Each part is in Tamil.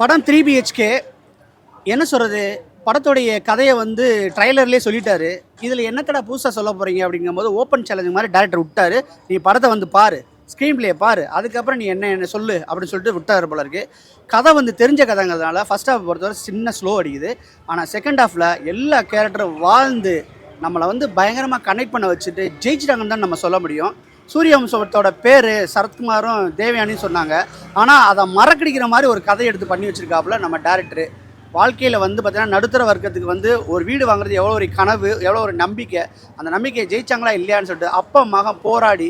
படம் த்ரீ பிஹெச்கே என்ன சொல்கிறது படத்துடைய கதையை வந்து ட்ரைலர்லேயே சொல்லிட்டாரு. இதில் என்னக்கடா புதுசாக சொல்ல போகிறீங்க அப்படிங்கும்போது ஓப்பன் சேலஞ்சு மாதிரி டேரக்டர் விட்டாரு. நீ படத்தை வந்து பாரு ஸ்க்ரீன் பிளே பாரு அதுக்கப்புறம் நீ என்ன என்ன சொல்லு அப்படின்னு சொல்லிட்டு விட்டாரு போல இருக்குது கதை வந்து தெரிஞ்ச கதைங்கிறதுனால ஃபர்ஸ்ட் ஹாஃப் பொறுத்தவரை சின்ன ஸ்லோ அடிக்குது. ஆனால் செகண்ட் ஹாஃபில் எல்லா கேரக்டரும் வாழ்ந்து நம்மளை வந்து பயங்கரமாக கனெக்ட் பண்ண வச்சுட்டு ஜெயிச்சிட்டாங்கன்னு தான் நம்ம சொல்ல முடியும். சூரியவம்சத்தோட பேர் சரத்குமாரும் தேவயானின்னு சொன்னாங்க. ஆனால் அதை மறக்கடிக்கிற மாதிரி ஒரு கதை எடுத்து பண்ணி வச்சிருக்காப்புல நம்ம டேரக்டரு. வாழ்க்கையில் வந்து பார்த்திங்கன்னா நடுத்தர வர்க்கத்துக்கு வந்து ஒரு வீடு வாங்குறது எவ்வளோ ஒரு கனவு எவ்வளோ ஒரு நம்பிக்கை அந்த நம்பிக்கையை ஜெயிச்சாங்களா இல்லையான்னு சொல்லிட்டு அப்பா மகன் போராடி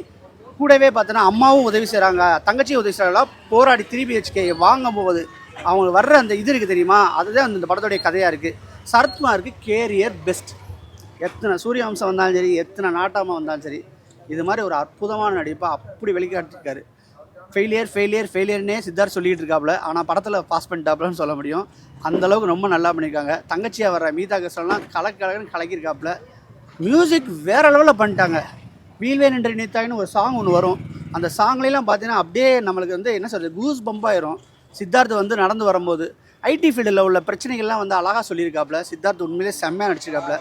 கூடவே பார்த்தோன்னா அம்மாவும் உதவி செய்கிறாங்க தங்கச்சியும் உதவி செய்கிறாங்களா போராடி த்ரீ பிஹெச்கே வாங்கும் போது அவங்களுக்கு வர்ற அந்த இது இருக்குது தெரியுமா? அதுதான் அந்த படத்துடைய கதையாக இருக்குது சரத்குமாருக்கு கேரியர் பெஸ்ட் எத்தனை சூரிய வம்சம் வந்தாலும் சரி எத்தனை நாட்டாமல் வந்தாலும் சரி இது மாதிரி ஒரு அற்புதமான நடிப்பை அப்படி வெளிக்காட்டிருக்காரு ஃபெயிலியர் ஃபெயிலியர் ஃபெயிலியர்னே சித்தார்த் சொல்லிட்டு இருக்காப்புல. ஆனால் படத்தில் பாஸ் பண்ணிட்டாப்புலன்னு சொல்ல முடியும். அந்த அளவுக்கு ரொம்ப நல்லா பண்ணியிருக்காங்க. தங்கச்சியாக வர்ற மீதா கசல்லாம் கலக்கு கலக்குன்னு கலக்கியிருக்காப்புல. மியூசிக் வேற லெவலில் பண்ணிட்டாங்க. வீல்வே நின்று நினைத்தாங்கன்னு ஒரு சாங் ஒன்று வரும். அந்த சாங்லாம் பார்த்தீங்கன்னா அப்படியே நம்மளுக்கு வந்து என்ன சொல்கிறது கூஸ் பம்பாயிரும் சித்தார்த் வந்து நடந்து வரும்போது ஐடி ஃபீல்டில் உள்ள பிரச்சனைகள்லாம் வந்து அழகாக சொல்லியிருக்காப்புல. சித்தார்த் உண்மையிலே செம்மையாக நடிச்சிருக்காப்புல.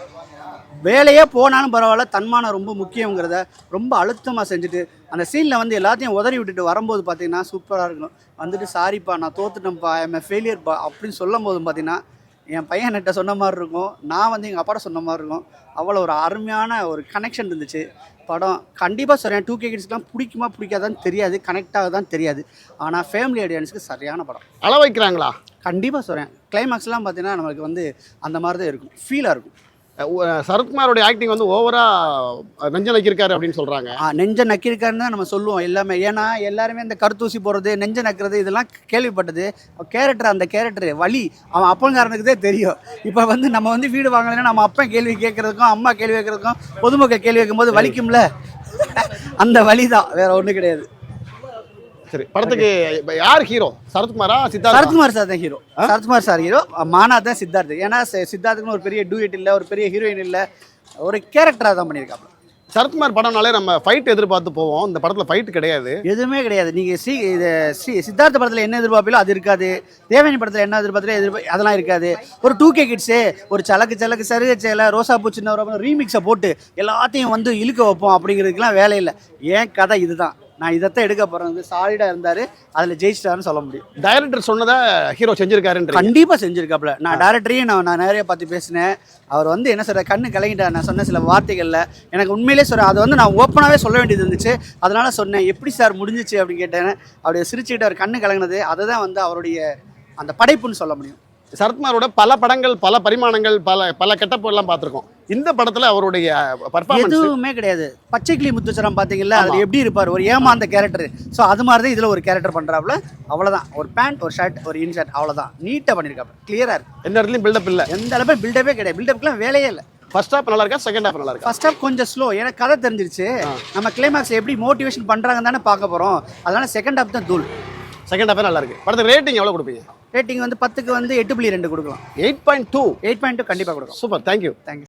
வேலையே போனாலும் பரவாயில்ல தன்மானம் ரொம்ப முக்கியங்கிறத ரொம்ப அழுத்தமாக செஞ்சுட்டு அந்த சீனில் வந்து எல்லாத்தையும் உதறி விட்டுட்டு வரும்போது பார்த்தீங்கன்னா சூப்பராக இருக்கும் வந்துட்டு சாரிப்பா நான் தோத்துட்டேன்ப்பா எம் ஃபெயிலியர்ப்பா அப்படின்னு சொல்லும் போதும் பார்த்தீங்கன்னா என் பையன் என்கிட்ட சொன்ன மாதிரி இருக்கும். நான் வந்து எங்கள் அப்பாட்ட சொன்ன மாதிரி இருக்கும். அவ்வளோ ஒரு அருமையான ஒரு கனெக்ஷன் இருந்துச்சு. படம் கண்டிப்பாக சொல்கிறேன் டூ கே கிட்ஸ்க்குலாம் பிடிக்குமா பிடிக்காதான்னு தெரியாது. கனெக்ட் ஆகுதான்னு தெரியாது. ஆனால் ஃபேமிலி ஆடியன்ஸுக்கு சரியான படம். அள வைக்கிறாங்களா கண்டிப்பாக சொல்கிறேன் கிளைமாக்ஸ்லாம் பார்த்தீங்கன்னா நம்மளுக்கு வந்து அந்த மாதிரி தான் இருக்கும். ஃபீலாக இருக்கும். அஹ் சரத்குமாரோட ஆக்டிங் வந்து ஓவரா நெஞ்ச நக்கிருக்காரு அப்படின்னு சொல்றாங்க. நெஞ்ச நக்கிருக்காருன்னு தான் நம்ம சொல்லுவோம் எல்லாமே. ஏன்னா எல்லாருமே இந்த கருத்தூசி போடுறது நெஞ்ச நக்கிறது இதெல்லாம் கேள்விப்பட்டது. கேரக்டர் அந்த கேரக்டர் வலி அவன் அப்பங்காரனுக்குதே தெரியும். இப்போ வந்து நம்ம வந்து வீடு வாங்கலைன்னா நம்ம அப்பன் கேள்வி கேட்கறதுக்கும் அம்மா கேள்வி கேட்கறதுக்கும் பொதுமக்கள் கேள்வி கேட்கும்போது வலிக்கும்ல? அந்த வலி தான் வேற ஒன்றும் கிடையாது. சரி படத்துக்கு யார் ஹீரோ சரத்குமாரா சித்தார்த்தா? சரத்குமார் சார் தான் ஹீரோ சரத்குமார் சார் ஹீரோ மானா தான் சித்தார்த். ஏன்னா சித்தார்த்துக்குன்னு ஒரு பெரிய டூயட் இல்லை ஒரு பெரிய ஹீரோயின் இல்லை. ஒரு கேரக்டராக தான் பண்ணியிருக்காங்க சரத்குமார் படம்னாலே நம்ம ஃபைட் எதிர்பார்த்து போவோம். இந்த படத்துல ஃபைட் கிடையாது. எதுவுமே கிடையாது. நீங்கள் ஸ்ரீ இது ஸ்ரீ சித்தார்த்த படத்தில் என்ன எதிர்பார்ப்பீங்களோ அது இருக்காது. தேவயானி படத்தில் என்ன எதிர்பார்த்தீங்களோ எதிர்பா அதெல்லாம் இருக்காது. ஒரு டூ கே கிட்ஸு ஒரு சலக்கு சலக்கு சருக சேலை ரோசா பூச்சின்னு ரீமிக்ஸை போட்டு எல்லாத்தையும் வந்து இழுக்க வைப்போம் அப்படிங்கிறதுக்கெல்லாம் வேலை இல்லை. ஏன் கதை இதுதான். நான் இதைத்தான் எடுக்க போகிறேன் வந்து சாலிடாக இருந்தார் அதில் ஜெயிச்சிட்டாருன்னு சொல்ல முடியும். டைரக்டர் சொன்னதை ஹீரோ செஞ்சிருக்காருன்ற கண்டிப்பாக செஞ்சிருக்காப்புல. நான் டேரக்டரையும் நான் நான் நிறைய பார்த்து பேசினேன். அவர் வந்து என்ன சொல்ற கண்ணு கலங்கிட்டார். நான் சொன்ன சில வார்த்தைகளில் எனக்கு உண்மையிலே சொல்கிறேன் அதை வந்து நான் ஓப்பனாகவே சொல்ல வேண்டியது இருந்துச்சு. அதனால சொன்னேன் எப்படி சார் முடிஞ்சிச்சு? அப்படின்னு கேட்டேன். அப்படியே சிரிச்சுக்கிட்டு அவர் கண்ணு கலங்கினது. அதை தான் வந்து அவருடைய அந்த படைப்புன்னு சொல்ல முடியும். சரத்குமாரோட பல படங்கள் பல பரிமாணங்கள் பல பல கெட்டப் எல்லாம் பார்த்திருக்கோம். இந்த படத்துல அவருடைய பர்ஃபார்மன்ஸ் எதுவுமே கிடையாது. பச்சைக்கிளி முத்துச்சரம் பார்த்தீங்கல்ல ஆமா. அதில் எப்படி இருப்பார்? ஒரு ஏமாந்த கேரக்டர் ஸோ அது மாதிரி தான் இதில் ஒரு கேரக்டர் பண்ணுறாப்புல அவ்வளோதான் ஒரு பேண்ட் ஒரு ஷர்ட் ஒரு இன்ஷர்ட் அவ்வளோதான் நீட்டாக பண்ணியிருக்காப்புல கிளியராக இருக்கு. எந்த இடத்துலயும் பில்டப் இல்ல. எந்த அளவுக்கு பில்டப்பே கிடையாது. பில்டப்க்குலாம் வேலையே இல்லை. ஃபர்ஸ்ட் ஹாப் நல்லா இருக்கா? செகண்ட் ஹாப் நல்லா இருக்கா? ஃபர்ஸ்ட் ஹாஃப் கொஞ்சம் ஸ்லோ எனக்கு கதை தெரிஞ்சிருச்சு. நம்ம கிளைமாக்ஸ் எப்படி மோட்டிவேஷன் பண்ணுறாங்கன்னு தானே பார்க்க போகிறோம் அதனால செகண்ட் ஹாஃப் தான் தூள். செகண்ட் ஹாஃபே நல்லா இருக்கு. படத்துக்கு ரேட்டிங் எவ்வளவு கொடுப்பீங்க? ரேட்டிங் வந்து பத்துக்கு வந்து எட்டு புள்ளி ரெண்டு கொடுக்கலாம். Eight point two. Eight point two கண்டிப்பாக கொடுக்கலாம். Super thank you thank you